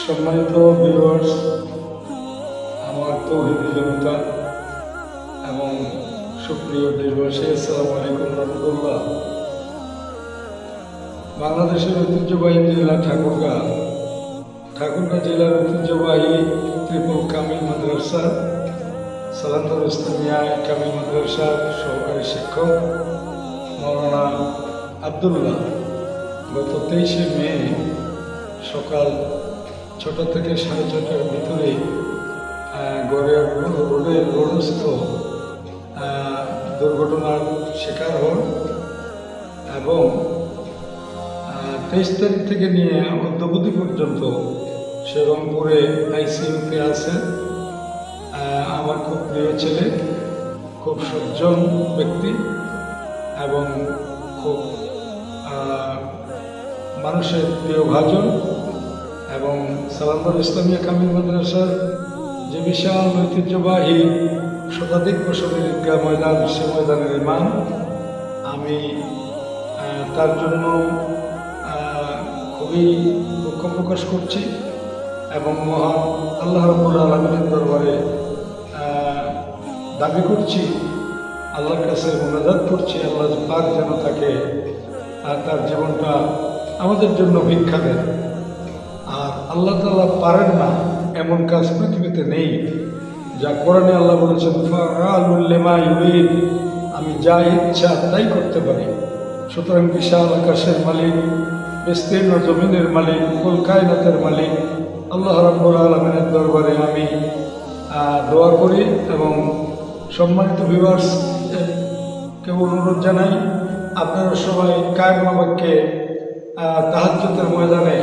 সম্মানিত ভিউয়ার্স আমার তৌহিদি জনতা এবং সুপ্রিয় দেশবাসী আসসালামু আলাইকুম রহমতুল্লাহ। বাংলাদেশের ঐতিহ্যবাহী জেলা ঠাকুরগাঁ ঠাকুরগাঁ জেলার ঐতিহ্যবাহী ত্রিপুল কামিল মাদ্রাসা সালান্দর ইসলামিয়া কামিল মাদ্রাসার সহকারী শিক্ষক। মৌলানা আবদুল্লাহ গত তেইশে মে সকাল ছটা থেকে সাড়ে ছটার ভিতরে আহ, গড়ের রোডের রোডস্থ দুর্ঘটনার শিকার হন এবং তেইশ তারিখ থেকে নিয়ে অদ্যবধি পর্যন্ত সে রংপুরে আইসিইউতে আছে। আমার খুব প্রিয় ছেলে খুব সজ্জন ব্যক্তি। এবং খুব মানুষের প্রিয় ভাজন এবং সালান্দর ইসলামিয়া কামিল মাদ্রাসার যে বিশাল ঐতিহ্যবাহী শতাধিক বছরের ময়দান, সে ময়দানের ইমাম। আমি তার জন্য খুবই দুঃখ প্রকাশ করছি এবং মহান আল্লাহ রবুল দরবারে দাবি করছি আল্লাহর কাছে মোনাজাত করছি, আল্লাহ পাক যেন তাকে আর তার জীবনটা আমাদের জন্য ভিক্ষা দেন। আর আল্লাহ তাআলা পারেন না এমন কাজ পৃথিবীতে নেই, যা কোরআনে আল্লাহ বলেছেন, ফাআলুল লিমা ইউরিদ আমি যা ইচ্ছা তাই করতে পারি। সুতরাং বিশাল আকাশের মালিক, বিস্তীর্ণ জমিনের মালিক কুল কায়নাতের মালিক, আল্লাহ রাব্বুল আলমিনের দরবারে আমি দোয়া করি এবং সম্মানিত ভিউয়ার্স কেউ অনুরোধ জানাই আপনারা সবাই কায়েম বাবাকে তাহাজ্যতের ময়দানে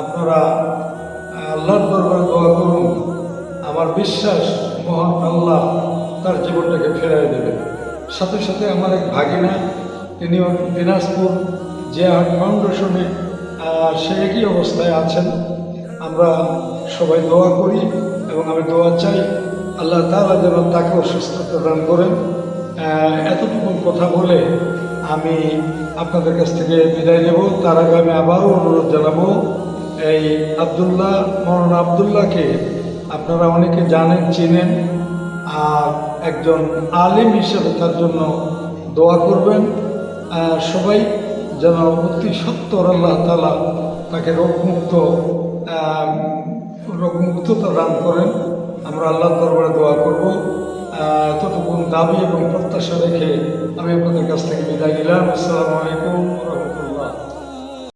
আপনারা আল্লাহর দরবারে দোয়া করুন। আমার বিশ্বাস মহান আল্লাহ তার জীবনটাকে ফেরাই দেবে সাথে সাথে আমার এক ভাগিনা তিনিও দিনাজপুর জিয়াহাট ফাউন্ডেশনে আহ, সে একই অবস্থায় আছেন। আমরা সবাই দোয়া করি এবং আমি দোয়া চাই আল্লাহ তালা যেন তাকেও সুস্থতা দান করেন। এতটুকু কথা বলে আমি আপনাদের কাছ থেকে বিদায় নেব। তার আগে আমি আবারও অনুরোধ জানাব, এই আবদুল্লাহ, মৌলানা আবদুল্লাহকে আপনারা অনেকে জানেন, চিনেন, আর একজন আলিম হিসেবে তার জন্য দোয়া করবেন। সবাই যেন অতি সত্তর আল্লাহ তালা তাকে রোগমুক্ত রোগমুক্ততা দান করেন। আমরা আল্লাহ দরবারে দোয়া করব। ততক্ষণ দাবি এবং প্রত্যাশা রেখে আমি আপনাদের কাছ থেকে বিদায় নিলাম। আসসালামু আলাইকুম।